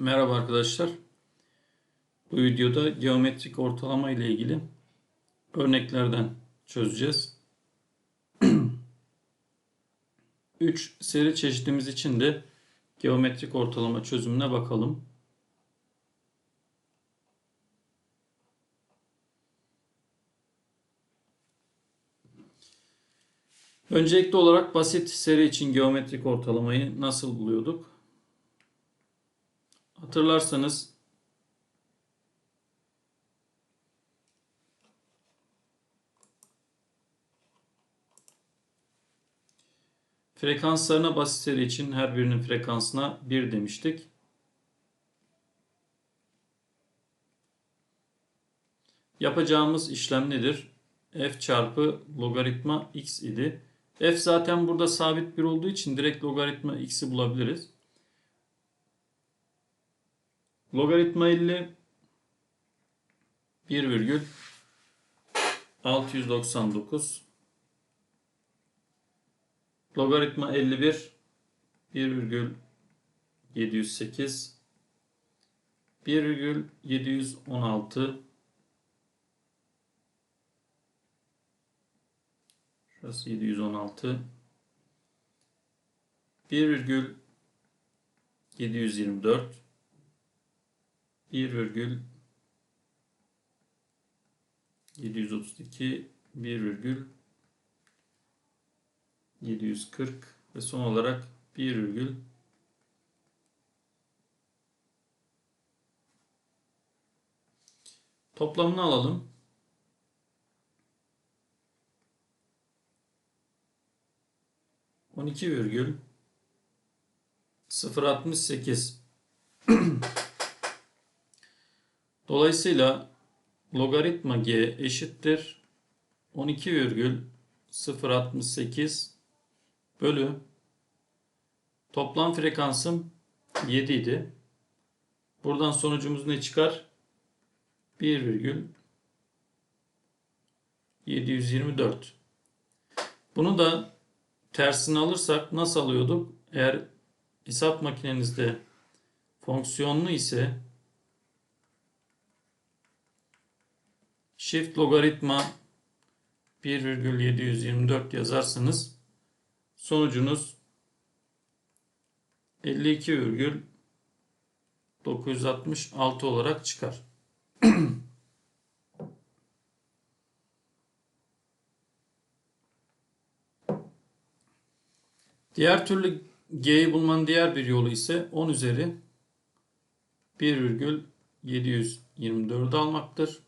Merhaba arkadaşlar. Bu videoda geometrik ortalama ile ilgili örneklerden çözeceğiz. 3 seri çeşitimiz için de geometrik ortalama çözümüne bakalım. Öncelikli olarak basit seri için geometrik ortalamayı nasıl buluyorduk? Hatırlarsanız frekanslarına basit seri için her birinin frekansına 1 demiştik. Yapacağımız işlem nedir? f çarpı logaritma x idi. f zaten burada sabit bir olduğu için direkt logaritma x'i bulabiliriz. Logaritma 50 1 virgül 699 Logaritma 51 1 virgül 708 1 virgül 716 Şurası 716 1 virgül 724 1 virgül 732 1 virgül 740 ve son olarak 1 virgül toplamını alalım. On iki virgül sıfır altmış sekiz Dolayısıyla logaritma g eşittir 12,068 bölü toplam frekansım 7 idi. Buradan sonucumuz ne çıkar? 1,724. Bunu da tersini alırsak nasıl alıyorduk? Eğer hesap makinenizde fonksiyonlu ise Shift logaritma 1,724 yazarsanız sonucunuz 52,966 olarak çıkar. Diğer türlü G'yi bulmanın diğer bir yolu ise 10 üzeri 1,724 almaktır.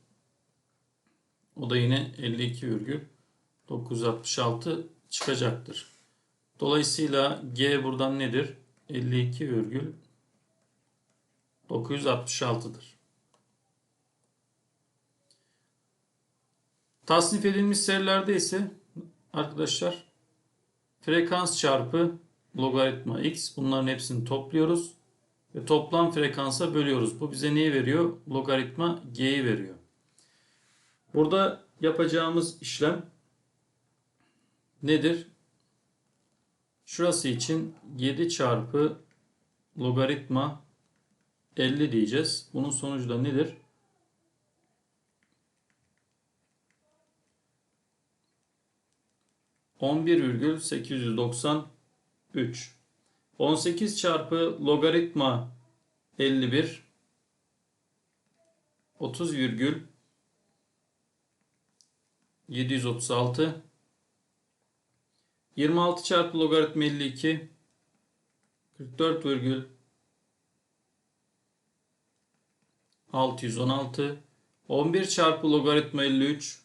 O da yine 52,966 çıkacaktır. Dolayısıyla G buradan nedir? 52,966'dır. Tasnif edilmiş serilerde ise arkadaşlar frekans çarpı logaritma x bunların hepsini topluyoruz ve toplam frekansa bölüyoruz. Bu bize neyi veriyor? Logaritma g'yi veriyor. Burada yapacağımız işlem nedir? Şurası için 7 çarpı logaritma 50 diyeceğiz. Bunun sonucu da nedir? On bir virgül sekiz yüz doksan üç. On sekiz çarpı logaritma elli bir. Otuz virgül 736 26 çarpı logaritma 52 44 virgül 616 11 çarpı logaritma 53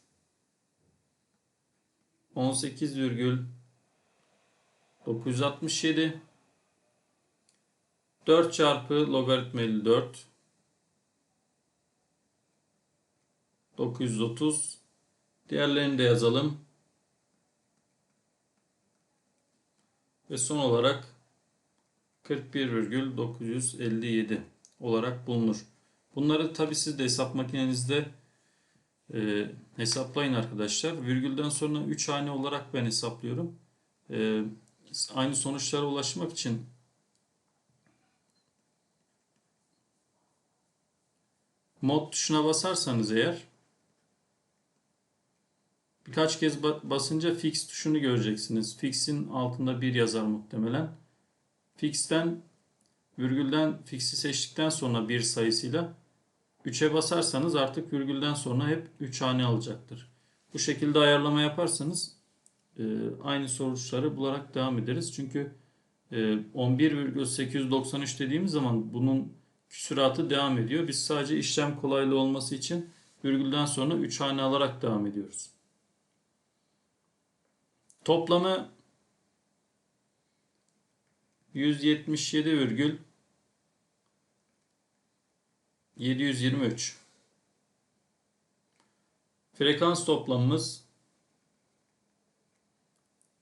18 virgül 967 4 çarpı logaritma 54 930 Diğerlerini de yazalım. Ve son olarak 41,957 olarak bulunur. Bunları tabi siz de hesap makinenizde e, hesaplayın arkadaşlar. Virgülden sonra 3 hane olarak ben hesaplıyorum. E, aynı sonuçlara ulaşmak için mod tuşuna basarsanız eğer birkaç kez ba- basınca fix tuşunu göreceksiniz. Fix'in altında bir yazar muhtemelen. Fix'ten virgülden fix'i seçtikten sonra bir sayısıyla 3'e basarsanız artık virgülden sonra hep 3 hane alacaktır. Bu şekilde ayarlama yaparsanız e, aynı sonuçları bularak devam ederiz. Çünkü e, 11,893 dediğimiz zaman bunun küsuratı devam ediyor. Biz sadece işlem kolaylığı olması için virgülden sonra 3 hane alarak devam ediyoruz. Toplamı 177 virgül 723. Frekans toplamımız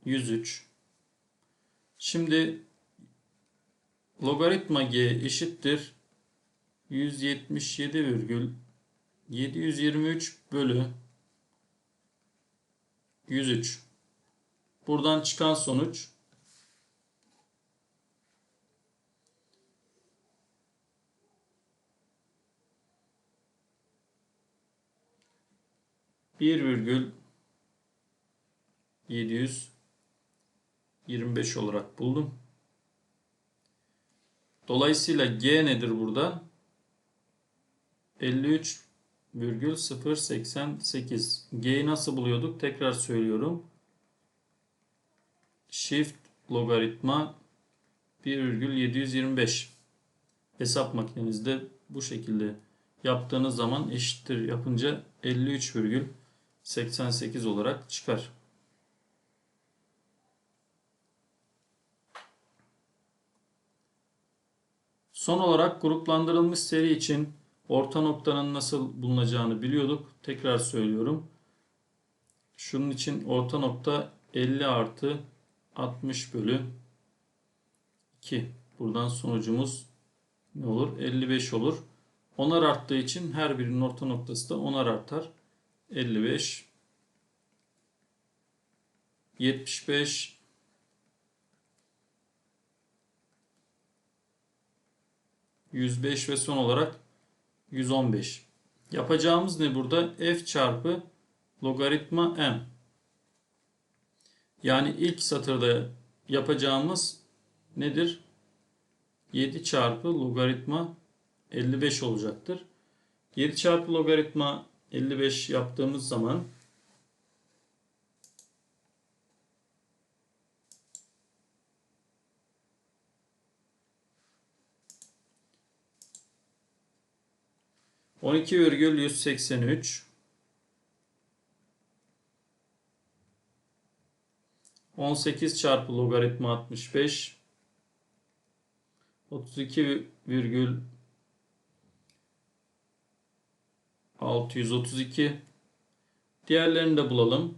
103. Şimdi logaritma g eşittir 177 virgül 723 bölü 103. Buradan çıkan sonuç bir virgül 725 olarak buldum. Dolayısıyla G nedir burada? 53,088. G'yi nasıl buluyorduk? Tekrar söylüyorum. Shift logaritma 1,725. Hesap makinenizde bu şekilde yaptığınız zaman eşittir yapınca 53,88 olarak çıkar. Son olarak gruplandırılmış seri için orta noktanın nasıl bulunacağını biliyorduk. Tekrar söylüyorum. Şunun için orta nokta 50 artı 60 bölü 2. Buradan sonucumuz ne olur? 55 olur. Onar arttığı için her birinin orta noktası da onar artar. 55 75 105 ve son olarak 115. Yapacağımız ne burada? f çarpı logaritma m. Yani ilk satırda yapacağımız nedir? 7 çarpı logaritma 55 olacaktır. 7 çarpı logaritma 55 yaptığımız zaman on iki virgül yüz seksen üç on sekiz çarpı logaritma altmış beş otuz iki virgül 632. Diğerlerini de bulalım.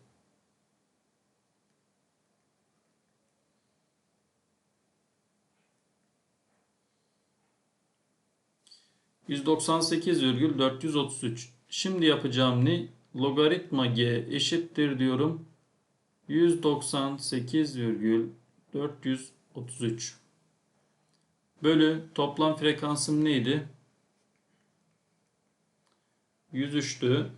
%98,433. Şimdi yapacağım ne? Logaritma g eşittir diyorum. 198,433 bölü toplam frekansım neydi? 103'tü.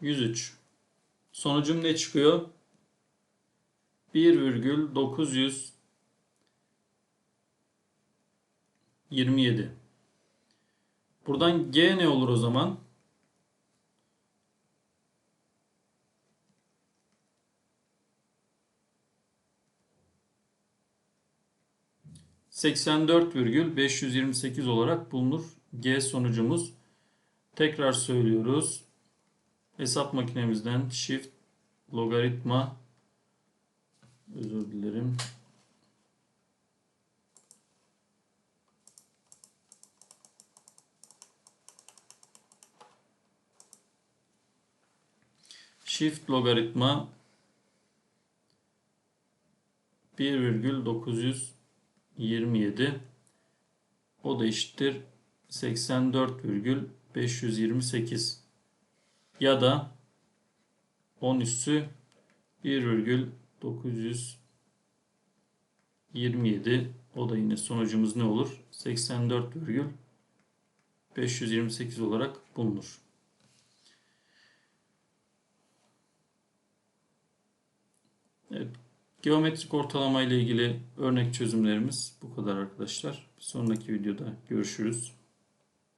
Yüz. Sonucum ne çıkıyor? Bir virgül dokuz yüz yirmi yedi. Buradan G ne olur o zaman? 84,528 olarak bulunur. G sonucumuz. Tekrar söylüyoruz. hesap makinemizden shift logaritma özür dilerim. Shift logaritma 1,927 o da eşittir 84,528 ya da 10 üssü 1,927 o da yine sonucumuz ne olur? 84,528 olarak bulunur. Evet, geometrik ortalama ile ilgili örnek çözümlerimiz bu kadar arkadaşlar. Bir sonraki videoda görüşürüz.